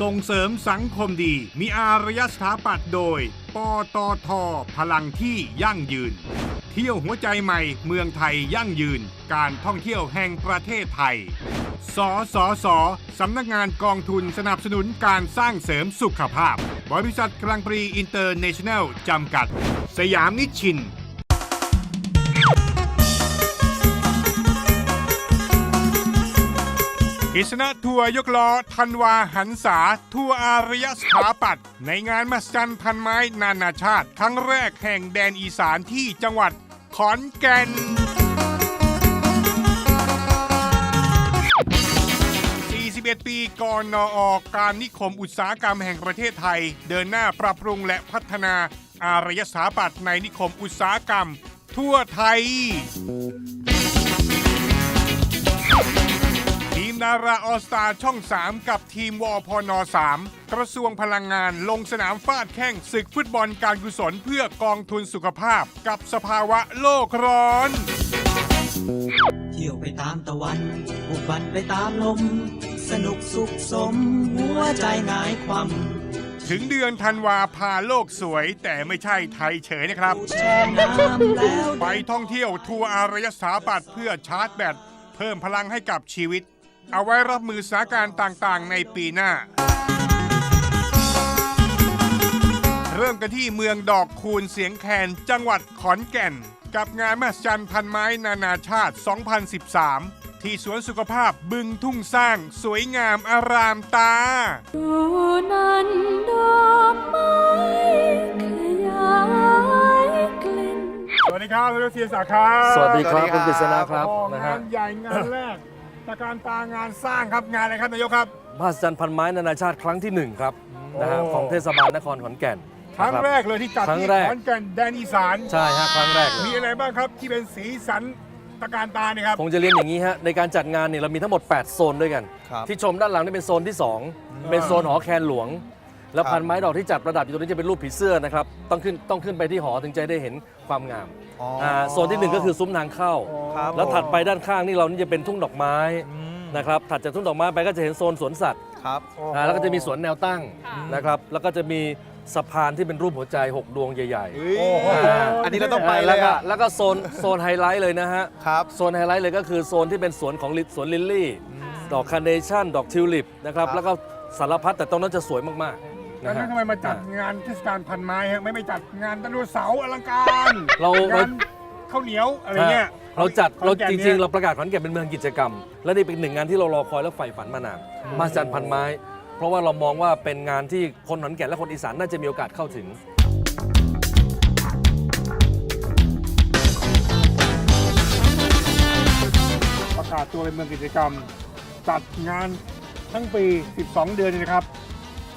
ส่งเสริมสังคมดี มีอารยสถาปัตย์โดย ปตท พลังที่ยั่งยืน เที่ยวหัวใจใหม่เมืองไทยยั่งยืน การท่องเที่ยวแห่งประเทศไทย สสส สำนักงานกองทุนสนับสนุนการสร้างเสริมสุขภาพ บริษัทกลางปรีอินเตอร์เนชั่นแนลจำกัด สยามนิชชิน กฤษณะทัวร์ยกล้อธันวาหันษาทัวร์อารยสถาปัตย์ในงานมหัศจรรย์พันไม้นานาชาติ ครั้งแรกแห่งแดนอีสานที่จังหวัดขอนแก่น 41 ปีก่อนนออกการนิคมอุตสาหกรรมแห่งประเทศไทย เดินหน้าปรับปรุงและพัฒนาอารยสถาปัตย์ในนิคมอุตสาหกรรม ทั่วไทย ทีมดาราออสตาช่อง 3 กับทีมวอพน3กระทรวงพลังงานลงสนามฟาดแข่งศึกฟุตบอลการกุศลเพื่อกองทุนสุขภาพกับสภาวะโลกร้อน เที่ยวไปตามตะวันบุกบันไปตามลม สนุกสุขสม หัวใจหงายความถึงเดือนธันวาพาโลกสวย แต่ไม่ใช่ไทยเฉยนะครับ แช่น้ำแล้ว ไปท่องเที่ยวทัวร์อารยสถาปัตย์เพื่อชาร์จแบตเพิ่มพลังให้กับชีวิต เอาไว้รับมือสถานการณ์ต่างๆ ในปีหน้า เริ่มกันที่เมืองดอกคูณเสียงแคนจังหวัดขอนแก่น กับงานมหัศจรรย์พันไม้นานาชาติ 2013 ที่สวนสุขภาพบึงทุ่งสร้างสวยงามอารามตาดูนั้นดอกไม้ขยายกลิ่นสวัสดีครับทุกทีศักดิ์ครับสวัสดีครับ สวัสดีครับคุณกฤษณะครับโอ้นะงาฮะนใหญ่งานแรก ตะการตางานสร้างครับงานอะไรครับนายกครับ มหัศจรรย์พันไม้นานาชาติครั้งที่หนึ่งครับนะฮะโอ้ ของเทศบาลนครขอนแก่นครั้งนะบ แรกเลยที่จัดครั้งที่แรก ขอนแก่นแดนอีสานใช่ฮะครั้งแรกเลมียอะไรบ้างครับที่เป็นสีสันตะการตาเนี่ยครับ คงจะเรียนอย่างนี้ฮะในการจัดงานเนี่ยเรามีทั้งหมด 8 โซนด้วยกัน ครับ ที่ชมด้านหลังนี่เป็นโซนที่ 2 เป็นโซนหอแคนหลวง แล้วครับพันไม้ดอกที่จัดประดับอยู่ตรงนี้จะเป็นรูปผีเสื้อนะครับต้องขึ้นต้องขึ้นไปที่หอถึงจะได้เห็นความงามอ๋ออ่าโซนที่หนึ่งก็คือซุ้มทางเข้า ครับแล้วถัดไปด้านข้างนี่เรานี่จะเป็นทุ่งดอกไม้อืม นะครับถัดจากทุ่งดอกไม้ไปก็จะเห็นโซนสวนสัตว์ครับอ่าแล้วก็จะมีสวนแนวตั้งนะครับแล้วก็จะมีสะพานที่เป็นรูปหัวใจ6ดวงใหญ่โอ้โหอ่าอันนี้เราต้องไปๆเลแล้วยก็อะแล้วก็โซนโซนไฮไลท์เลยนะฮะ ครับ โซนไฮไลท์เลยก็คือโซนที่เป็นสวนของลิสวนลิลลี่ ดอกคาร์เนชั่น ดอกทิวลิปนะครับ ครับ แล้วก็สารพัดแต่ตรงนั้นจะสวยมากๆ แล้วนะฮะ ทำไมมาจัดงานเทศกาลพันไม้ฮะไม่ไปจัดงานไดโนเสาร์อลังการเราเรางานข้าวเหนียวอะไรเงี้ยเราจัดขอนเราแก่นจนี่ยริงๆเราประกาศขอนแก่นเป็นเมืองกิจกรรม และนี่เป็นหนึ่งงานที่เรารอคอยและใฝ่ฝันมานานมาจันพันไม้ เพราะว่าเรามองว่าเป็นงานที่คนขอนแก่นและคนอีสานน่าจะมีโอกาสเข้าถึง ประกาศตัวเป็นเมืองกิจกรรม จัดงานทั้งปี 12 เดือนนี่นะครับ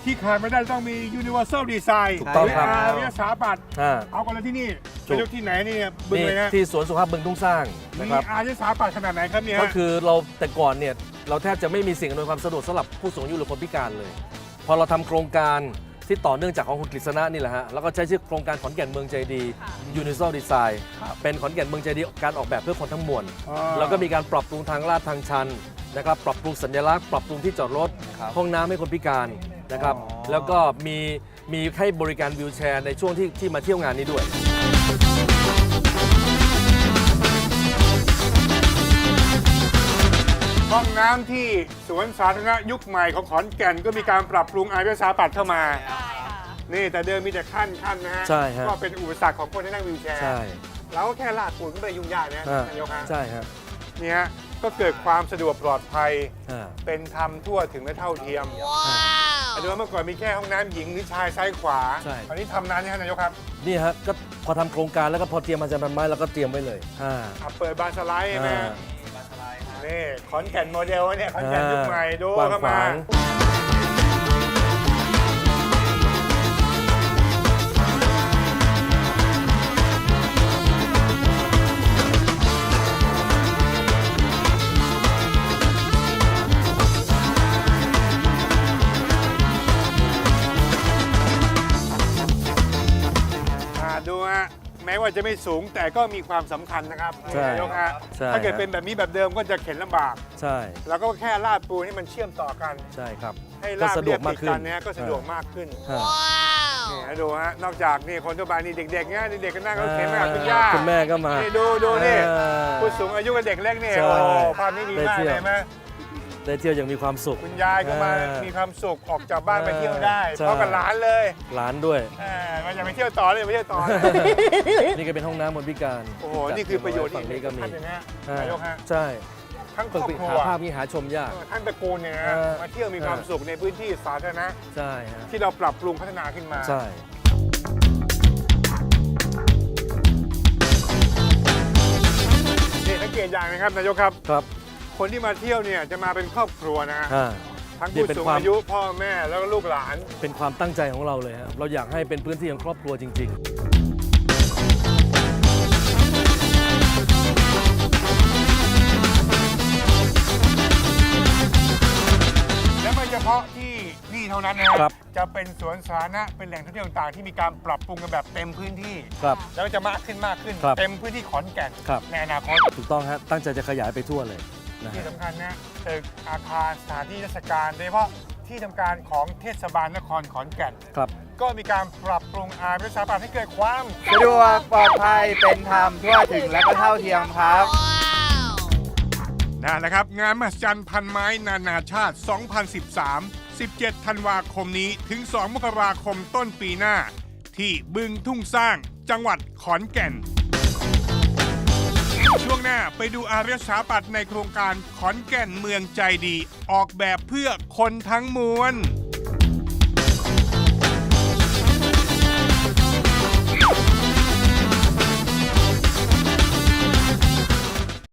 ที่ขาดไม่ได้ต้องมี Universal Design ถูกต้องครับหออารยสถาปัตย์อ่า เอากันเลยที่นี่ถูไปกดูที่ไหนนี่บึงนี่เลยนะที่สวนสุขภาพบึงทุ่งสร้างมีนะครับ อารยสถาปัตย์ขนาดไหนครับเนี่ย ก็คือเราแต่ก่อนเนี่ยเราแทบจะไม่มีสิ่งอำนวยความสะดวกสำหรับผู้สูงอายุหรือคนพิการเลย พอเราทำโครงการที่ต่อเนื่องจากของคุณกฤษณะนี่แหละฮะแล้วก็ใช้ชื่อโครงการขอนแก่นเมืองใจดี Universal Design เป็นขอนแก่นเมืองใจดีการออกแบบเพื่อคนทั้งมวลอ่า แล้วก็มีการปรับปรุงทางลาดทางชันนะครับปรับปรุงสัญลักษณ์ปรับปรุงที่จอดรถครับห้องน้ำให้คนพิการ นะครับอ๋อแล้วก็มีมีให้บริการวิวแชร์ในช่วงที่ที่มาเที่ยวงานนี้ด้วย ห้องน้ำที่สวนสาธารณะยุคใหม่ของขอนแก่นก็มีการปรับปรุงอารยสถาปัตย์เข้ามา นี่แต่เดิมมีแต่ขั้นขั้นนะฮะ ใช่ฮะ ก็เป็นอุปสรรคของคนที่นั่งวีลแชร์ใช่เราก็แค่ลาดปูนก็ไม่ได้ยุ่งยากนะอ่านายกฮะใช่ฮะนี่ฮะก็เกิดความสะดวกปลอดภัย อ่า เป็นธรรมทั่วถึงและเท่าเทียมอา จจะว่าเมื่อก่อนมีแค่ห้องน้ำหญิงหรือชายซ้ายขวาใช่ ตอนนี้ทำนานยังฮะนายกครับนี่ฮะก็พอทำโครงการแล้วก็พอเตรียมมาจากพันไม้แล้วก็เตรียมไว้เลยอ่า อะเปิดบานสไลด์ใช่ไหมอ่า นี่ขอนแก่นโมเดลเนี่ยขอนแก่นยุคใหม่ดูกว้างเข้าขมาวางอ่าดู ม้ว่าว่าจะไม่สูงแต่ก็มีความสำคัญนะครับใช่นายกฮะใช่ถ้าเกิดฮะเป็นแบบนี้แบบเดิมก็จะเข็นลำบาก ใช่แล้วก็แค่ลาดปูนให้มันเชื่อมต่อกัน ใช่ครับให้ก็ลาดสะดเรีวยกบมาติกดขึ้นกันเนี้ยก็สะดวกมากขึ้นฮะนี่ฮะดูฮะนอกจากนี่คนทั่วไปนี่เด็กๆเนี่ยเด็กๆก็นั่งรถเข็นมากับคุณย่าคุณแม่ก็มานี่ดูดูนี่เออ ผู้สูงอายุกับเด็กเล็กนี่ใช่โอ้โหภาพนี้ดีได้มากเที่ยว เลยไหม ได้เที่ยวอย่างมีความสุข คุณยายก็มาเออมีความสุขออกจากบ้านไปเที่ยวได้ใช่ เพราะกับหลานเลยหลานด้วย เออมันจะไปเที่ยวต่อเลยไปเที่ยวต่อเลย นี่ก็เป็นห้องน้ำบนพิการโอ้โหนี่คือประโยชน์ฝั่งนี้ก็มีท่านเห็นไหมฮะฮะนายกฮะใช่ทั้งคปรกอบติครัหาวภาพนี้หาชมยากเออท่านตระกูลเนี่ยนะเออ มาเที่ยวมีความเออสุขในพื้นที่สาธารณะใช่ฮะที่เราปรับปรุงพัฒนาขึ้นมา ใช่ นี่สังเกตอย่างนะครับนายกครับ ครับ คนที่มาเที่ยวเนี่ยจะมาเป็นครอบครัวนะฮะอ่า ทั้งนี่ผู้เป็นสูงความอายุพ่อแม่แล้วก็ลูกหลาน เป็นความตั้งใจของเราเลยครับเราอยากให้เป็นพื้นที่ของครอบครัวจริง และไม่เฉพาะที่นี่เท่านั้นนะครับ จะเป็นสวนสาธารณะเป็นแหล่งท่องเที่ยวต่างๆที่มีการปรับปรุงกันแบบเต็มพื้นที่ ๆ ครับ แล้วก็จะมากขึ้นมากขึ้น ครับเต็มพื้นที่ขอนแก่นครับ ในอนาคต ถูกต้องฮะตั้งใจจะขยายไปทั่วเลย นะที่ฮะ สำคัญนะตึกอาคารสถานที่ราชการโดยเฉพาะที่ทำการของเทศบาลนครขอนแก่น ครับ ก็มีการปรับปรุงอาณาจักรให้เกิดความ สะดวกปลอดภัยเป็นธรรมทั่วถึงและก็เท่าเทียมครับ นั่นแหละครับ งานมหัศจรรย์พันไม้นานาชาติ 2013 17 ธันวาคมนี้ถึง 2 มกราคมต้นปีหน้า ที่บึงทุ่งสร้างจังหวัดขอนแก่น ช่วงหน้าไปดูอารยสถาปัตย์ในโครงการขอนแก่นเมืองใจดี ออกแบบเพื่อคนทั้งมวล